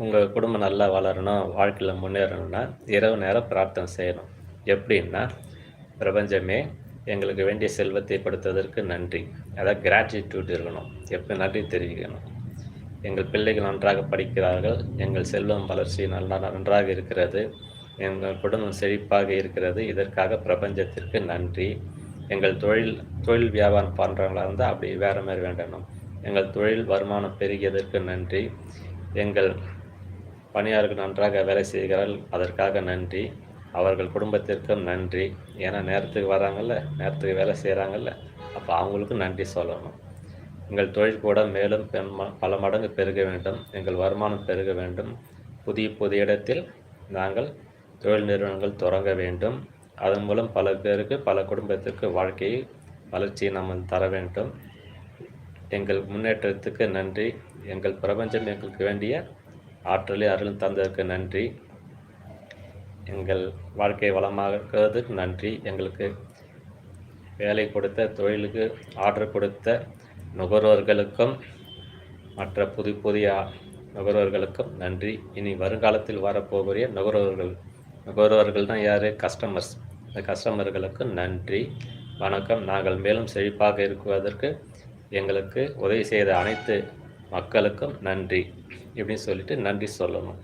உங்கள் குடும்பம் நல்லா வளரணும் வாழ்க்கையில் முன்னேறணும்னா இரவு நேரம் பிரார்த்தனை செய்யணும். எப்படின்னா பிரபஞ்சமே எங்களுக்கு வேண்டிய செல்வத்தை கொடுத்ததற்கு நன்றி. அதாவது கிராட்டிடியூட் இருக்கணும். எப்போ நன்றி தெரிவிக்கணும்? எங்கள் பிள்ளைகள் நன்றாக படிக்கிறார்கள். எங்கள் செல்வம் வளர்ச்சி நல்லா நன்றாக இருக்கிறது. எங்கள் குடும்பம் செழிப்பாக இருக்கிறது. இதற்காக பிரபஞ்சத்திற்கு நன்றி. எங்கள் தொழில் தொழில் வியாபாரம் பண்ணுறவங்களாக இருந்தால் அப்படி வேறு மாதிரி வேண்டணும். எங்கள் தொழில் வருமானம் பெருகியதற்கு நன்றி. எங்கள் பணியாளர்கள் நன்றாக வேலை செய்கிறார்கள். அதற்காக நன்றி. அவர்கள் குடும்பத்திற்கும் நன்றி. ஏன்னா நேரத்துக்கு வராங்கல்ல நேரத்துக்கு வேலை செய்கிறாங்கல்ல அப்போ அவங்களுக்கும் நன்றி சொல்லணும். எங்கள் தொழில் கூட மேலும் பெண் ம- பல மடங்கு பெருக வேண்டும். எங்கள் வருமானம் பெருக வேண்டும். புதிய புதிய இடத்தில் நாங்கள் தொழில் நிறுவனங்கள் தொடங்க வேண்டும். அதன் மூலம் பல பேருக்கு பல குடும்பத்திற்கு வாழ்க்கையை வளர்ச்சியை நாம் தர வேண்டும். எங்கள் முன்னேற்றத்துக்கு நன்றி. எங்கள் பிரபஞ்சம் எங்களுக்கு வேண்டிய ஆற்றலை அருளும் தந்ததற்கு நன்றி. எங்கள் வாழ்க்கை வளமாக்குவதற்கு நன்றி. எங்களுக்கு வேலை கொடுத்த தொழிலுக்கு ஆர்டர் கொடுத்த நுகர்வோர்களுக்கும் மற்ற புது புதிய நுகர்வோர்களுக்கும் நன்றி. இனி வருங்காலத்தில் வரப்போகிற நுகர்வோர்கள் நுகர்வோர்கள் தான் யார்? கஸ்டமர்ஸ் இந்த கஸ்டமர்களுக்கு நன்றி. வணக்கம். நாங்கள் மேலும் செழிப்பாக இருக்குவதற்கு எங்களுக்கு உதவி செய்த அனைத்து மக்களுக்கும் நன்றி. இப்படின்னு சொல்லிட்டு நன்றி சொல்லணும்.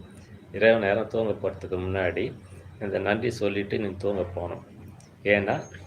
இரவு நேரம் தூங்க போகிறதுக்கு முன்னாடி இந்த நன்றி சொல்லிவிட்டு நீ தூங்க போகணும். ஏன்னா